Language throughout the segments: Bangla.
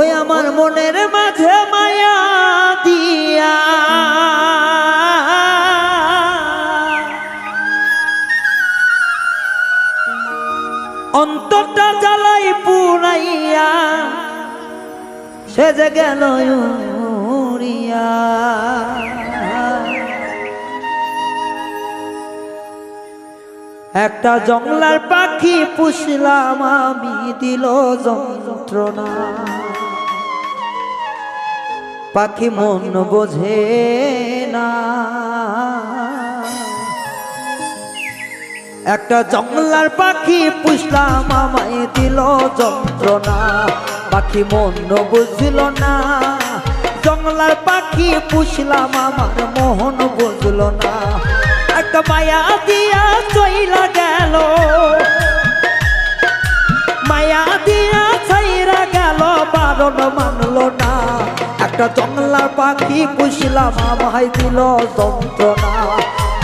ওই আমার মনের মাঝে মায়া দিয়া। অন্তরটা জ্বালাই পুরাইয়া সে যে গেল একটা জংলার পাখি পুষলাম আমি, দিল যন্ত্রণা। পাখি মন বোঝে না। একটা জঙ্গলার পাখি পুষলাম, আমায় দিল যন্ত্রণা। পাখি মন বুঝল না। জঙ্গলার পাখি পুষলাম, আমার মোহন বুঝল না। একটা মায়া দিয়া চইলা গেল। মায়া দিয়া ছাইরা একটা জঙ্গলার পাখি পুষলাম আমায় দিল যন্ত্রণা।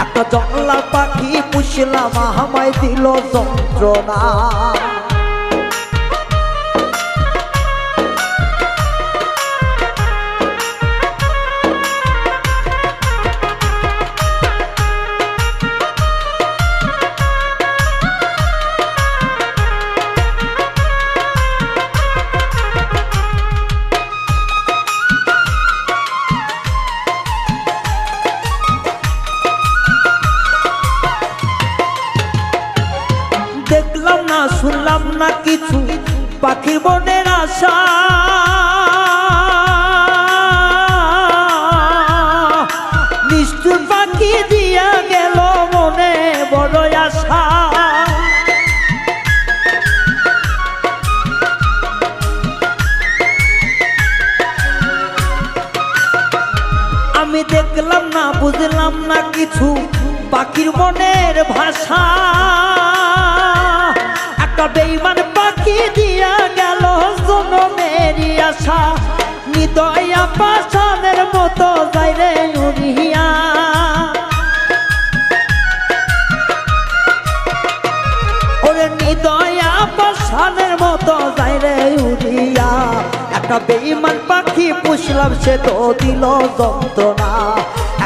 একটা জঙ্গলার পাখি পুষলাম আমায় দিল যন্ত্রণা। না কিছু পাখির বনের আশা। নিষ্ঠুর পাখি দিয়া গেল মনে বড় আশা। আমি দেখলাম না, বুঝলাম না কিছু পাখির মনের ভাষা। বেইমান পাখি দিয়া গেল জনমেরই আশা। নিদয়া পাশানের মতো যাই রে উড়িয়া। ওরে নিদয়া পাশানের মতো যাই রে উড়িয়া। একটা বেইমান পাখি পুষলাম সে তো দিল যন্ত্রণা।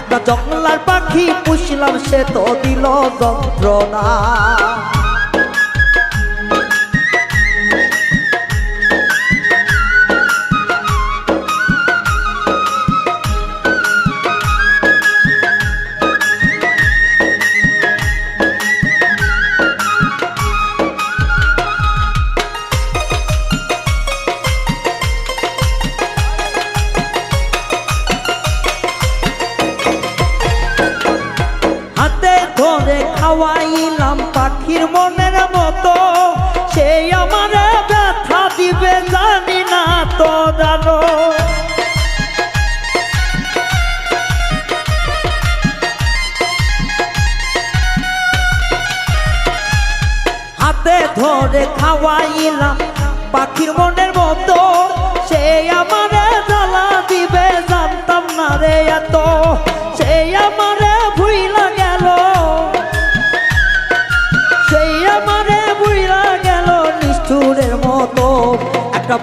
একটা জঙ্গলার পাখি পুষলাম সে তো দিল যন্ত্রণা। খাওয়াইলাম পাখির মনের মতো। সেই আমার ব্যথা দিবে জানি না তো জানো হাতে ধরে খাওয়াইলাম পাখির মনের মতো।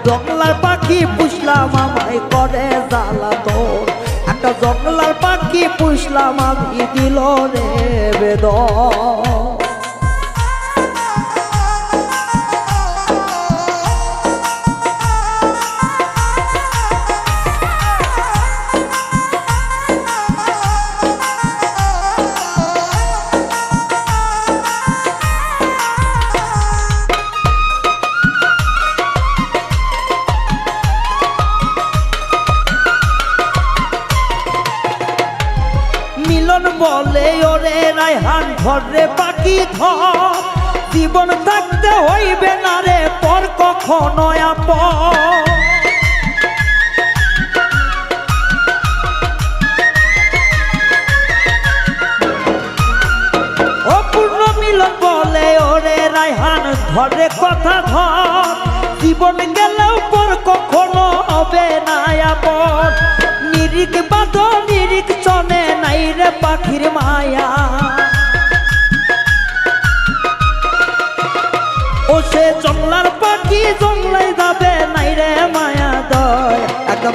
জঙ্গলার পাখি পুষলাম আমায়, করে জ্বালা তোর। একটা জঙ্গলার পাখি পুষলাম আমি, দিল রে বেদন রায়হান ধরে পাখি ধর জীবন থাকতে হইবে না রে, পর কখনো আপন অপূর্ণ কথা ধর। জীবন গেলেও পর কখনো হবে না আপন নিরিক বাদ নিরিক চনে, নাই রে পাখির মায়া। সে জংলার পাখি জংলাই যাবে নাই রে মায়া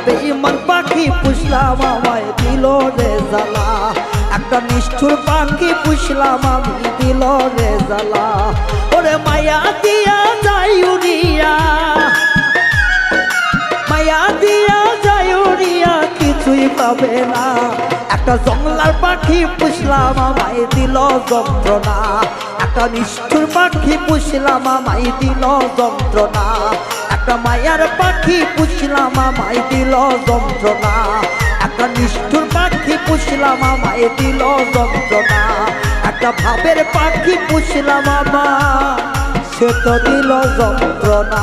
বেইমান পাখি পুষলাম আমায় দিল রে জ্বালা। একটা নিষ্ঠুর পাখি পুষলাম আমি দিল রে জ্বালা। ওরে মায়া দিয়া যাই উড়িয়া মায়া দিয়া যায় উড়িয়া কিছুই পাবে না। একটা জংলার পাখি পুষলাম, আমায় দিল যন্ত্রণা। একটা নিষ্ঠুর পাখি পুষলাম, আমায় দিল যন্ত্রণা। একটা মায়ার পাখি পুষলাম, আমায় দিল যন্ত্রণা। একটা নিষ্ঠুর পাখি পুষলাম, আমায় দিল যন্ত্রণা। একটা ভাবের পাখি পুষলাম আমার সে তো দিল যন্ত্রণা।